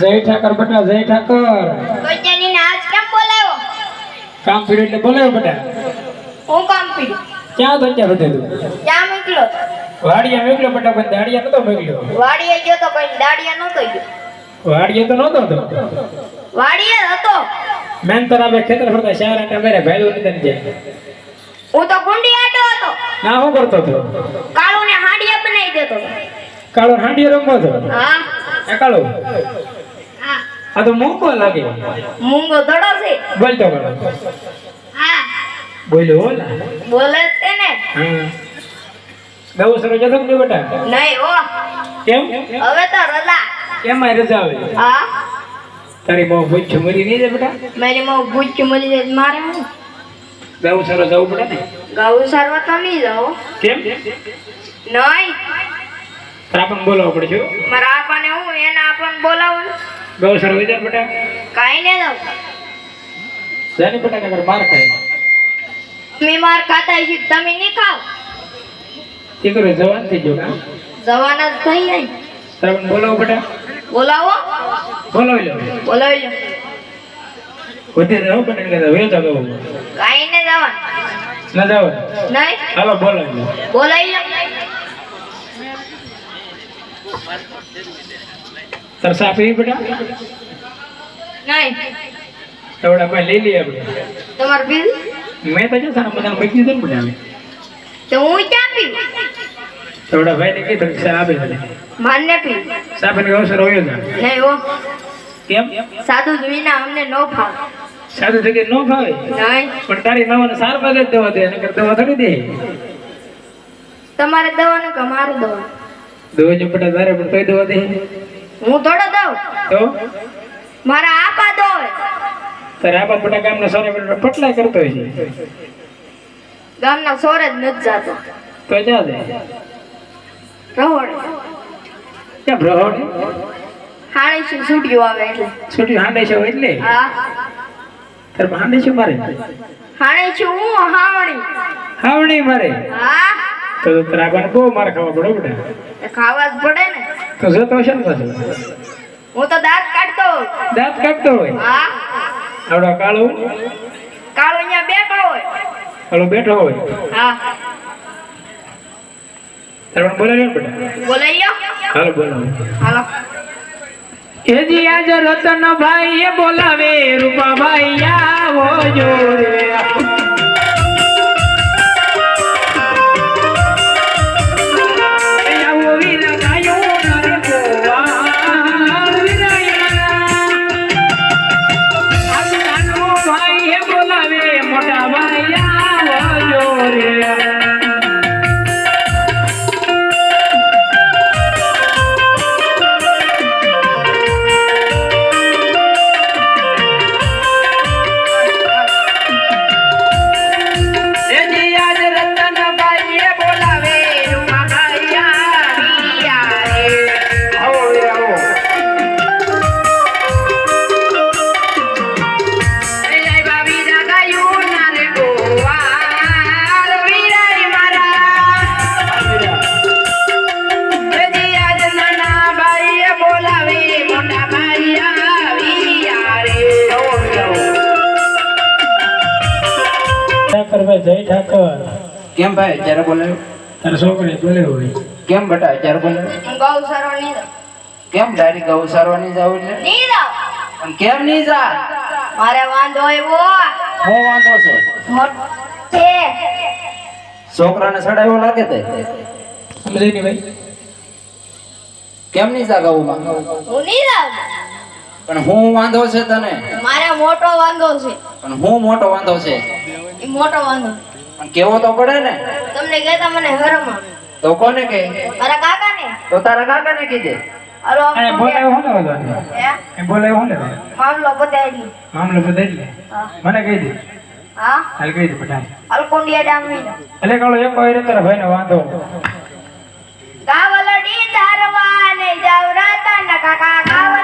જય ઠાકર બેટા જય ઠાકર. કોઈજાની ને આજ કેમ બોલાવ્યો કામ પીડ્યું એટલે બોલાયો બેટા. હું કામ પીડ્યું? ક્યાં તો બધે? તું ક્યાં મોકલો વાડિયા મેકલ્યો બેટા પણ દાડિયા નતો મેકલ્યો. વાડિયા ગયો તો પણ દાડિયા નતો ગયો. વાડિયા તો નતો તો વાડિયા હતો. મેં તો રાબે ખેતર ફરતા શહેર આટા મેરે ભાઈઓ નીકળી જાય હું તો ગુંડી આટો હતો. ના શું કરતો હતો. કાળો ને હાડિયા બનાવી દેતો કાળો હાંડિયો રમવો હતો. હા. એ કાળો? હા આ તો મૂંગો લાગે મૂંગો દડો છે બોલતો કાળો હા બોલ્યો બોલે છે ને હા દવો સરો જતો ને બેટા નહીં ઓ કેમ હવે તો રજા એમાં રજા આવે હા તારી બહુ ભૂચ મરી નહીં જાય બેટા મારી બહુ ભૂચ મરી જાય મારે હું ગૌ સરો જવું પડે ને ગૌ સારવા તો નહીં જાઓ કેમ નહીં તાર આપણને બોલાવવું પડશે મારા આપાને હું એને આપણને બોલાવું દવો સરો વિચાર બેટા કાંઈ નહીં દઉં સેની બેટા કે માર ખાય? મે માર ખાતા છે તમે નહીં ખાવ? કે કરે જવાન થઈ જો કાં જવાના જ થઈ જાય. તમે બોલાવો બેટા બોલાવો. બોલાવી લો. બોલાવી લો. વધી રહો બેટા કે વેચ જાગો કાંઈ નહીં જવાનું. ના જાવ નહીં? હાલો બોલાવી લો. બોલાવી લો. તાર સાપ એ બેટા? નહીં તવડા કોઈ લઈ લઈએ આપણે. તમારે મેં તો જો સારા બધાને મૂકી દીધું બેટા તો હું ક્યાં પીવું તવડા ભાઈ ને કીધું કે સર આપે ને અવસર હોય જ નહીં હો. કેમ? સાદું વિના અમને નો ફાવે. સાદું થઈ નો ખાવે નહીં. પણ તારી નવાને સાર જ દવા દે નકર દવા થોડી દે. તમારે દવાનું કે મારે દવાનું? દવા જો બેટા તારે પણ કઈ દવા દે. હું થોડો દઉં. તો? મારા આપા દો તારે આપા મોટા ગામના સોરે પટલા કરતો હોય છે. ગામના સોરે જ નથી જાતો. તો જા દે. રહોડે. ક્યાં ભ્રહોડ હાડે છે છૂટ્યું આવે એટલે. છૂટી હાડે છે એટલે? હા. તારે હાડે છે મારે? હાડે છું હું? હાવણી. હાવણી મારે? હા. તો તારા બહુ માર ખાવા પડે ખાવા જ પડે ને. તો જતો હશે ને પાછો હું તો દાંત કાઢતો દાંત કાઢતો હોય? હા. આવડો કાળો? કાળો અહીંયા બેઠો હોય. કાળો બેઠો હોય? હા. તારે પણ બોલાવ્યો? બેટા હાલો બોલાવો. હાલો. એજી આજ એ બોલાવે રૂપા ભાઈ આવો જોડે કેમ ભાઈ અત્યારે બોલાવ્યો? તારા છોકરી બોલે હોય. કેમ બેટા અત્યારે બોલાવ્યો? ગૌ સરો નહીં કેમ ડાયરી ગૌ સારવાની જાવ એટલે? નહીં જાવ પણ કેમ નહીં જા? મારે વાંધો આવ્યો. હું વાંધો છે. મોટે. છોકરાને સડાવ્યો લાગે તે? સમજાય નહીં ભાઈ? કેમ નહીં જા ગૌમાં? હું નહીં જાવ પણ હું વાંધો છે તને. મારે મોટો વાંધો છે. પણ હું મોટો વાંધો છે. મોટો વાંધો. પણ કેવો તો પડે ને? તમને કહેતા મને હરમ તો કોને કે મારા કાકા ને તો તારા કાકાને કીધે અરે અને બોલાયો હોને વાંધો હે? એ હું ને? મામલો બતાવી મામલો બદલી લે મને કહી દે. હા? હાલ કહી દે પટાણ અલકોંડિયા ડામી એટલે કાળો એક હોય તારા ભાઈને વાંધો. કાવલડી તારવાને જવરાતા ના કાકા કાવલડી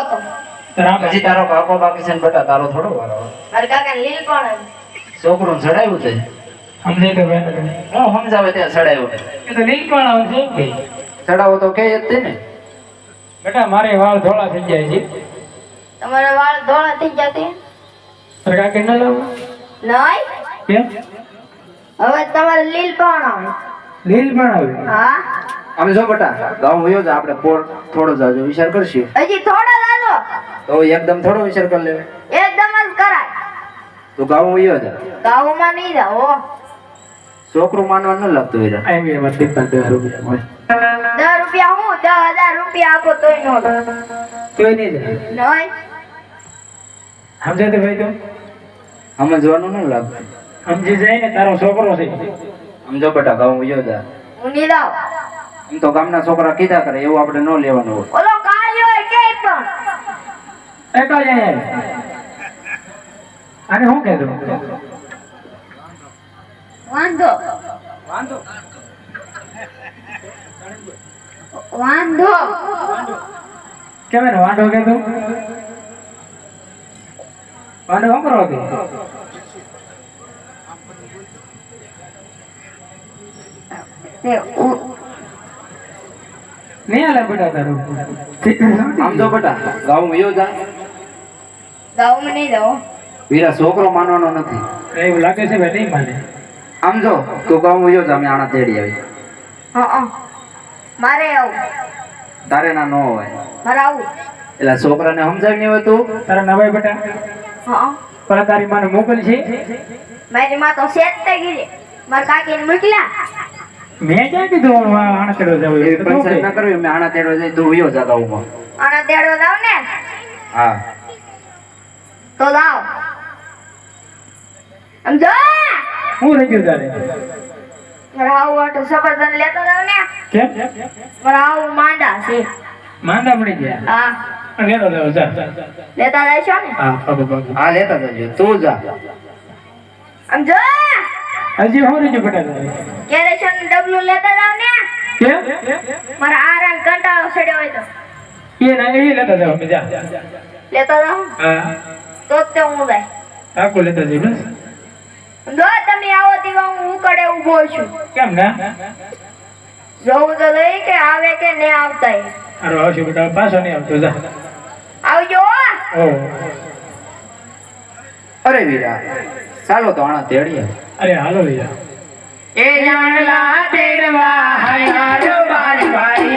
હતો રામ તારો કાકો બાકી છે ને બેટા તારો થોડો વારો અરે કાકા લીલ પણ છોકરું ચડાયું છે? સમજે કે બેન હું સમજાવે ત્યાં ચડાવ્યું એ તો નીલકણ આવશે કે ચડાવો તો કે જ ને. બેટા મારે વાળ ધોળા થઈ જાય છે. તમારા વાળ ધોળા થઈ જતી તારે કે ન લાવું નહીં? કેમ? હવે તમારે લીલ પણ આવે? લીલ પણ આવે? હા. અમે જો બટા ગામ વયો જા આપણે પોર થોડો જાજો વિચાર કરશું. હજી થોડો લાજો તો એકદમ થોડો વિચાર કરી લેવે. એકદમ જ કરાય. તો ગામ વયો ગામમાં નહીં જાઓ છોકરું માનવા ન લાગતો હોય એમ મત દીપા દસ રૂપિયા હોય. રૂપિયા હું? દસ હજાર રૂપિયા આપો તોય નો તોય નહીં જાય. નહીં. સમજાય તો? ભાઈ તું સમજવાનું ન લાગતું. સમજી જાય ને તારો છોકરો છે. સમજો બટા ગામ વયો જા. હું નહીં જાઉં. એમ તો ગામના છોકરા કીધા કરે એવું આપણે ન લેવાનું હોય. ઓલો કાયો કે પણ? એક જ અને હું શું કહેતું? વાંધો. વાંધો. કેમ વાંધો. કે તું વાંધો શું કરો તું તે ઉ- નહીં હાલે બેટા તારું. સમજો બેટા ગામ વયો જા. ગાઉમાં નહીં જાઓ વીરા છોકરો માનવાનો નથી. એવું લાગે છે ભાઈ નહીં માને. આમ જો તું વયો જા અમે આણા તેડી આવી. હા મારે આવું. તારે ના ન હોય. મારે આવું. એટલે છોકરાને સમજાવી નહીં હોય તું? તારા નવાય બેટા? હા પણ તારી માને મોકલ છે? મારી માં તો સેટ થઈ ગઈ મારા કાકીને મોકલ્યા. મેં ક્યાં કીધું હું જાઉં પંચાયત ના કરવી આણા તેડવા જઈ તું વયો ને? હા. જાવ સમજો? હું રહી ગયું તારે? મારા આવું વાટું સફરજન લેતો જાવ ને? કેમ? માંડા છે. માંદા પડી ગયા? હા. લેતો જાઓ જા. લેતા જઈશો ને? હા બાબા બાબા હા લેતા જજો. તું જા. સમજો? હજી હું બેટા તારે કેરેશન ડબલું લેતા જાવ ને? કે? મારા આ રંગ કંટાળો સડ્યો હોય તો. એ ના એ લેતા જાવ અમે લેતા જાવ હા. તો જ તે હું જાય કાકુ લેતા જઈ બસ. જો તમે આવો તેવા હું ઉકડે ઊભો છું. કેમ ના? જોવું તો લઈ કે આવે કે ને આવતા અરે આવશે બેટા પાછો નહીં આવતો જા. આવજો. ઓ અરે વીરા ચાલો તો આણા તેડીએ. અરે હાલો યાર. એ જાણલા તેડવા હાય હારો ભાઈ બારી